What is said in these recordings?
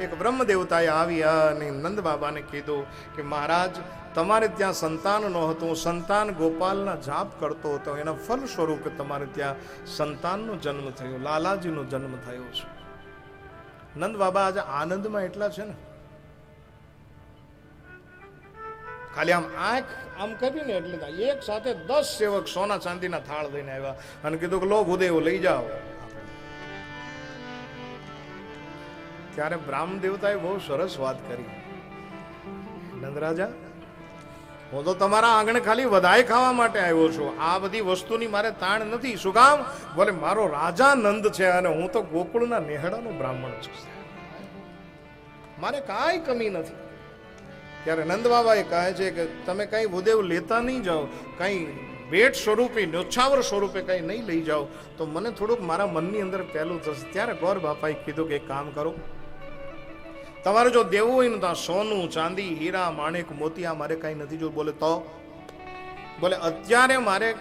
એક બ્રહ્મ દેવતાએ આવ્યા અને નંદ બાબાને કીધું કે મહારાજ, તમારે ત્યાં સંતાન ન હતું. સંતાન ગોપાલના જાપ કરતો હતો. એના ફલ સ્વરૂપે તમારે ત્યાં સંતાનનો જન્મ થયો, લાલાજીનો જન્મ થયો છે. નંદ બાબા આજે આનંદમાં એટલા છે ને. ખાલી આમ આંખ આમ કર્યું ને એટલે એક સાથે દસ સેવક સોના ચાંદીના થાળ લઈને આવ્યા અને કીધું કે લો ભૂદેવ, લઈ જાઓ. ત્યારે બ્રાહ્મ દેવતાએ બહુ સરસ વાત કરી. નંદરાજા, હું તો તમારા આંગણે ખાલી વધાઈ ખાવા માટે આવ્યો છું. આ બધી વસ્તુની મારે તાણ નથી. શું કામ? બોલે, મારો રાજા નંદ છે અને હું તો ગોકુળના નેહડાનો બ્રાહ્મણ છું. મારે કાંઈ કમી નથી. ત્યારે નંદ બાબાએ કહે છે કે, તમે કંઈ ભૂદેવ લેતા નહીં જાઓ. કંઈ ભેટ સ્વરૂપે, ન્યોછાવર સ્વરૂપે કંઈ નહીં લઈ જાઓ. તો મને થોડુંક મારા મનની અંદર પહેલું થશે ત્યારે ગોર બાપાએ કીધું કે કામ કરો તમારે જો દેવું હોય ને તો સોનું, ચાંદી, હીરા, માણેક, મોતિયા મારે કંઈ નથી. જોવું બોલે તો? બોલે, અત્યારે મારે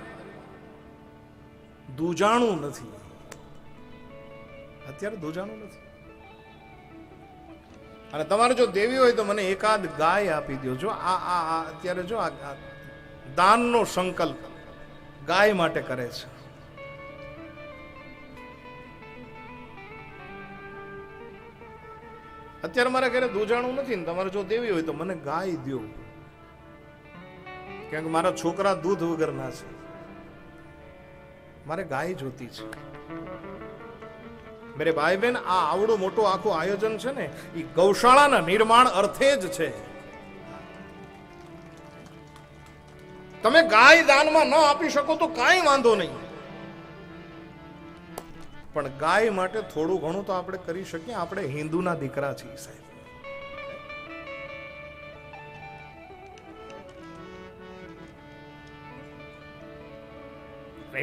દુજાણું નથી. અત્યારે દુજાણું નથી. અને તમારે જો દેવી હોય તો મને એકાદ ગાય આપી દો જો આ આ અત્યારે જો આ દાનનો સંકલ્પ ગાય માટે કરે છે. અત્યારે મારા ઘરે દૂજાણું નથી ને, તમારે જો દેવી હોય તો મને ગાય દો કેમ કે મારા છોકરા દૂધ વગરના છે. મારે ગાય જોતી છે. મેરે ભાઈ બહેન આ આવડું મોટું આખું આયોજન છે ને એ ગૌશાળાના નિર્માણ અર્થે જ છે. તમે ગાય દાનમાં ન આપી શકો તો કાંઈ વાંધો નહીં. પણ ગાય માટે થોડું ઘણું તો આપણે કરી શકીએ. આપણે હિન્દુના દીકરા છીએ સાહેબ.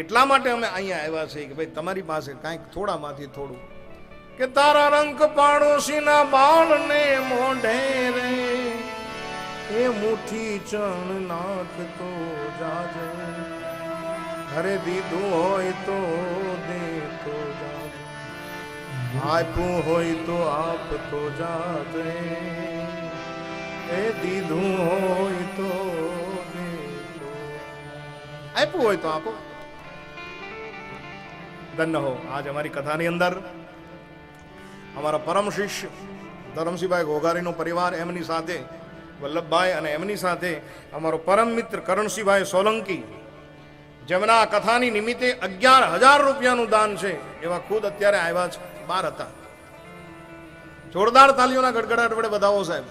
એટલા માટે અમે અહીંયા આવ્યા છીએ કે ભાઈ તમારી પાસે કાંઈક થોડામાંથી થોડું. કે તારા રંગ પાડોશીના બાળને મોઢે રે, એ મુઠી ચણ નાખતો જાજે. ઘરે દીધું હોય તો દેતો જાજે આપ્યું હોય તો આપતો જાજે એ દીધું હોય તો આપ્યું હોય તો આપો. ધન્ય હો, આજ અમારી કથાની અંદર અમારા પરમ શિષ્ય ધરમસિંહભાઈ ઘોઘારીનો પરિવાર એમની સાથે, વલ્લભભાઈ અને એમની સાથે અમારો પરમ મિત્ર કરણસિંહભાઈ સોલંકી જેમના આ કથાની નિમિત્તે અગિયાર હજાર રૂપિયાનું દાન છે, એવા ખુદ અત્યારે આવ્યા છે બાર હતા. જોરદાર તાલીઓના ગડગડાટ વડે બધાઓ સાહેબ.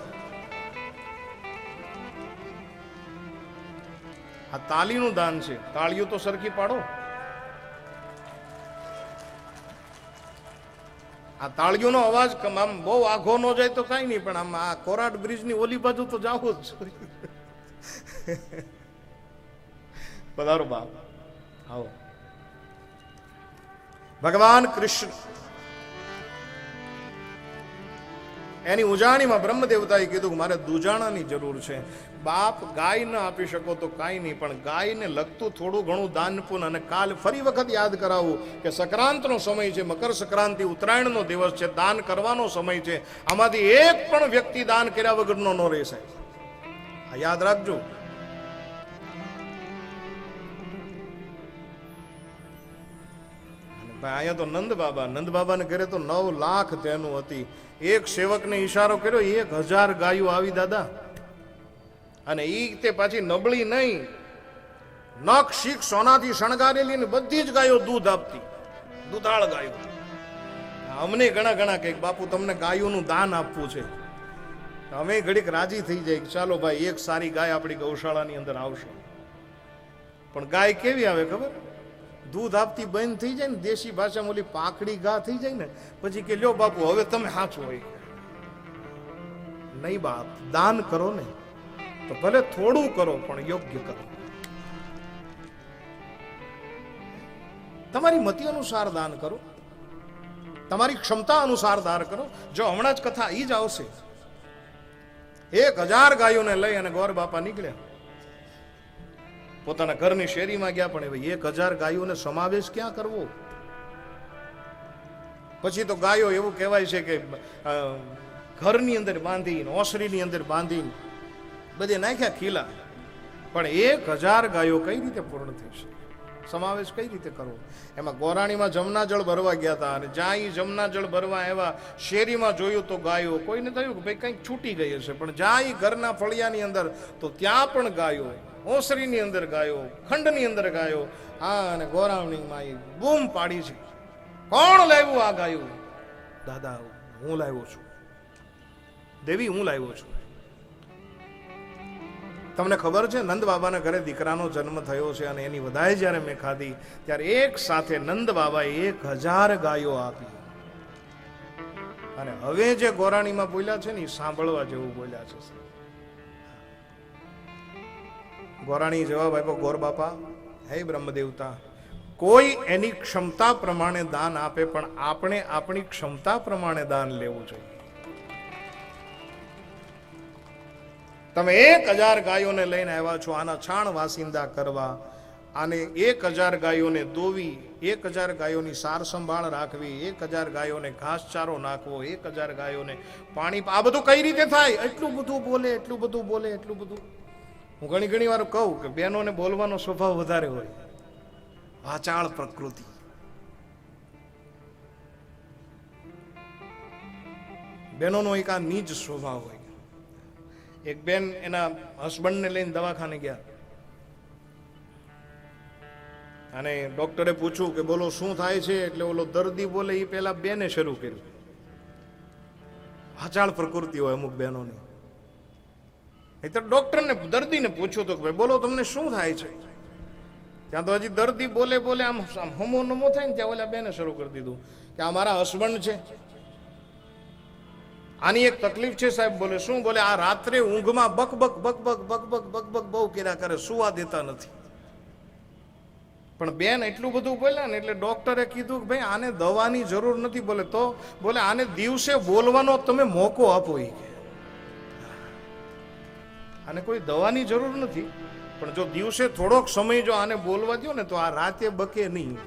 આ તાલીનું દાન છે. તાળીઓ તો સરખી પાડો. આ તાળીઓનો અવાજ આમ બહુ આઘો ન જાય તો કાંઈ નહીં, પણ આમ આ કોરાટ બ્રિજની ઓલી બાજુ તો જાવું જ. પધારો બાપ. આવો ભગવાન કૃષ્ણ એની ઉજાણીમાં બ્રહ્મદેવતાએ કીધું મારે દુજાણાની જરૂર છે. બાપ ગાય ન આપી શકો તો કાંઈ નહીં, પણ ગાયને લગતું થોડું ઘણું દાનપુન અને કાલ ફરી વખત યાદ કરાવું કે સંક્રાંતનો સમય છે, મકર સંક્રાંતિ, ઉત્તરાયણનો દિવસ છે, દાન કરવાનો સમય છે. આમાંથી એક પણ વ્યક્તિ દાન કર્યા વગરનો ન રહેશે આ યાદ રાખજો. ભાઈ, અહીંયા તો નંદ બાબા, નંદ બાબાને ઘરે તો નવ લાખ તેનું હતી. એક સેવકને ઈશારો કર્યો, એક હજાર ગાયો આવી દાદા. અને ઈ તે પાછી નબળી નહીં. નખ શીખ સોનાથી શણગારેલી ને બધી જ ગાયો દૂધ આપતી. દૂધાળ ગાયો. અમને ઘણા ઘણા કંઈક બાપુ, તમને ગાયોનું દાન આપવું છે. અમે ઘડીક રાજી થઈ જાય ચાલો ભાઈ, એક સારી ગાય આપણી ગૌશાળાની અંદર આવશે. પણ ગાય કેવી આવે ખબર? દૂધ આપતી બંધ થઈ જાય ને, દેશી ભાષામાં ઓલી પાકડી ગા થઈ જાય ને, પછી કે લ્યો બાપુ, હવે તમે સાચું હોય. નહીં બાપ, દાન કરો ને, તો ભલે થોડું કરો, પણ યોગ્ય કરો. તમારી મતિ અનુસાર દાન કરો. તમારી ક્ષમતા અનુસાર દાન કરો. જો હમણાં જ કથા ઈ જ આવશે. એક હજાર ગાયોને લઈ અને ગોર બાપા નીકળ્યા. પોતાના ઘરની શેરીમાં ગયા પણ હવે એક હજાર ગાયોને સમાવેશ ક્યાં કરવો? પછી તો ગાયો એવું કહેવાય છે કે ઘરની અંદર બાંધીને, ઓસરીની અંદર બાંધીને બધે નાખ્યા ખીલા. પણ એક હજાર ગાયો કઈ રીતે પૂર્ણ થઈ શકે? સમાવેશ કઈ રીતે કરવો? એમાં ગોરાણીમાં જમના જળ ભરવા ગયા હતા અને જ્યાં જમના જળ ભરવા એવા શેરીમાં જોયું તો ગાયો, કોઈને થયું કે ભાઈ કંઈક છૂટી ગઈ હશે, પણ જ્યાં ઘરના ફળિયાની અંદર, તો ત્યાં પણ ગાયો ઓસરીની અંદર ગાયો, ખંડની અંદર ગાયો, આ અને ગોરાવણીમાં એ બૂમ પાડી છે. કોણ લાવ્યું આ ગાયું? દાદા, હું લાવ્યો છું. દેવી, હું લાવ્યો છું. તમને ખબર છે, નંદ બાબાના ઘરે દીકરાનો જન્મ થયો છે અને એની વધાઈ જ્યારે મેં ખાધી, ત્યારે એક સાથે નંદ બાબાએ એક હજાર ગાયો આપી. અને હવે જે ગોરાણીમાં બોલ્યા છે ને, એ સાંભળવા જેવું બોલ્યા છે ગોરાણી જવાબ આપ્યો, ગોર બાપા, હે બ્રહ્મદેવતા, કોઈ એની ક્ષમતા પ્રમાણે દાન આપે, પણ આપણે આપણી ક્ષમતા પ્રમાણે દાન લેવું જોઈએ. તમે એક હજાર ગાયોને લઈને આવ્યા છો, આના છાણ વાસિંદા કરવા, આને એક હજાર ગાયોને દોવી એક હજાર ગાયોની સાર સંભાળ રાખવી, એક હજાર ગાયોને ઘાસચારો નાખવો, એક હજાર ગાયોને પાણી, આ બધું કઈ રીતે થાય? એટલું બધું બોલે, એટલું બધું બોલે, એટલું બધું હું ઘણી ઘણી વાર કહું કે બહેનોને બોલવાનો સ્વભાવ વધારે હોય. વાચાળ પ્રકૃતિ. બહેનોનો એક આ નીચ સ્વભાવ હોય. એક બેન એના હસબન્ડને લઈને દવાખાને ગયા. અને ડોક્ટરે પૂછ્યું કે બોલો શું થાય છે? એટલે ઓલો દર્દી બોલે એ પહેલા બેને શરૂ કર્યું. વાચાળ પ્રકૃતિ હોય અમુક બહેનોની. તો ડોક્ટરને દર્દીને પૂછ્યો તો ભાઈ, બોલો તમને શું થાય છે? ત્યાં તો હજી દર્દી બોલે બોલે આમ આમ હમો નમો થાય ને ત્યાં ઓલા બેને શરૂ કરી દીધું કે આ મારા હસબન્ડ છે. આની એક તકલીફ છે સાહેબ, બોલે શું? બોલે આ રાત્રે ઊંઘમાં બક બક બક બક બક બક બક બક બહુ કર્યા કરે, સુવા દેતા નથી. પણ બેન એટલું બધું બોલ્યા ને એટલે ડોક્ટરે કીધું કે ભાઈ, આને દવાની જરૂર નથી. બોલે તો? બોલે આને દિવસે બોલવાનો તમે મોકો આપો એ આને કોઈ દવાની જરૂર નથી. પણ જો દિવસે થોડોક સમય જો આને બોલવા દો ને તો આ રાતે બકે નહીં.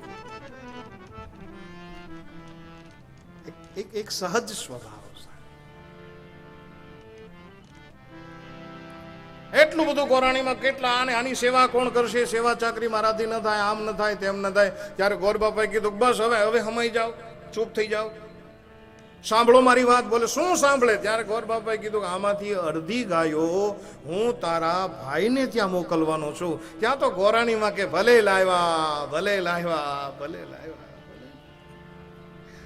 એક- એક સહજ સ્વભાવ એટલું બધું ગોરાણીમાં કેટલા આને આની સેવા કોણ કરશે? સેવા ચાકરી મારાથી ન થાય, આમ ન થાય, તેમ ન થાય. ત્યારે ગોર બાપાએ કીધું બસ હવે હવે સમાઈ જાઓ, ચૂપ થઈ જાઓ. સાંભળો મારી વાત, બોલે, શું સાંભળે? ત્યારે ગોર બાપાએ કીધું કે, આમાંથી અડધી ગાયો હું તારા ભાઈને ત્યાં મોકલવાનો છું. ત્યાં તો ગોરાણીમાં કે, ભલે લાવ્યા ભલે લાવ્યા ભલે લાવ્યા.